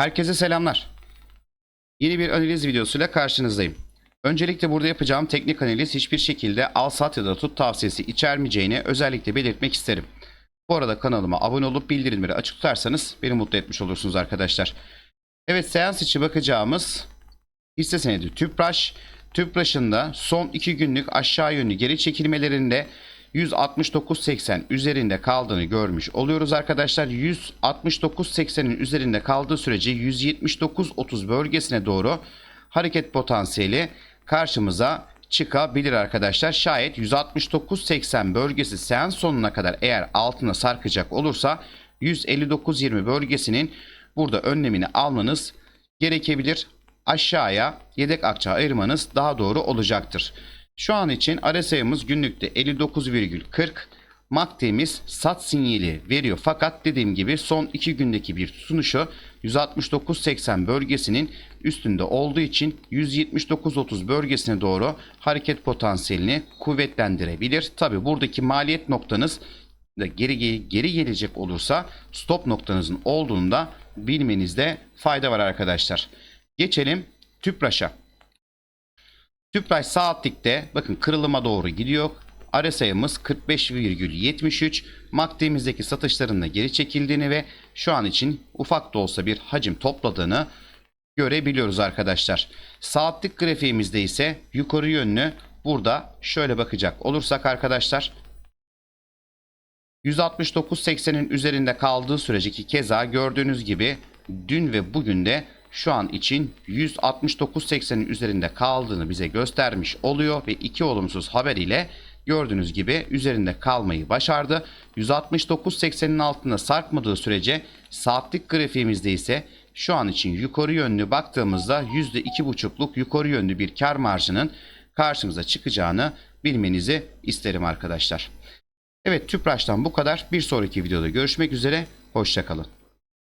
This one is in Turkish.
Herkese selamlar. Yeni bir analiz videosuyla karşınızdayım. Öncelikle burada yapacağım teknik analiz hiçbir şekilde al sat ya da tut tavsiyesi içermeyeceğini özellikle belirtmek isterim. Bu arada kanalıma abone olup bildirimleri açık tutarsanız beni mutlu etmiş olursunuz arkadaşlar. Evet seans içi bakacağımız hisse senedi Tüpraş. Tüpraş'ın da son 2 günlük aşağı yönlü geri çekilmelerinde 169.80 üzerinde kaldığını görmüş oluyoruz arkadaşlar. 169.80'in üzerinde kaldığı sürece 179.30 bölgesine doğru hareket potansiyeli karşımıza çıkabilir arkadaşlar. Şayet 169.80 bölgesi seans sonuna kadar eğer altına sarkacak olursa 159.20 bölgesinin burada önlemini almanız gerekebilir. Aşağıya yedek akça ayırmanız daha doğru olacaktır. Şu an için RSI'miz günlükte 59,40. MACD'miz sat sinyali veriyor. Fakat dediğim gibi son 2 gündeki bir tutunuşu 169.80 bölgesinin üstünde olduğu için 179.30 bölgesine doğru hareket potansiyelini kuvvetlendirebilir. Tabi buradaki maliyet noktanız geri geri gelecek olursa stop noktanızın olduğunu da bilmenizde fayda var arkadaşlar. Geçelim Tüpraş'a. Tüpraş saatlikte bakın kırılıma doğru gidiyor. RSI'miz 45,73. MACD'mizdeki satışlarında geri çekildiğini ve şu an için ufak da olsa bir hacim topladığını görebiliyoruz arkadaşlar. Saatlik grafiğimizde ise yukarı yönlü burada şöyle bakacak olursak arkadaşlar 169.80'in üzerinde kaldığı sürece ki keza gördüğünüz gibi dün ve bugün de şu an için 169.80'in üzerinde kaldığını bize göstermiş oluyor ve iki olumsuz haber ile gördüğünüz gibi üzerinde kalmayı başardı. 169.80'in altında sarkmadığı sürece saatlik grafiğimizde ise şu an için yukarı yönlü baktığımızda %2,5'luk yukarı yönlü bir kar marjının karşımıza çıkacağını bilmenizi isterim arkadaşlar. Evet Tüpraş'tan bu kadar. Bir sonraki videoda görüşmek üzere. Hoşçakalın.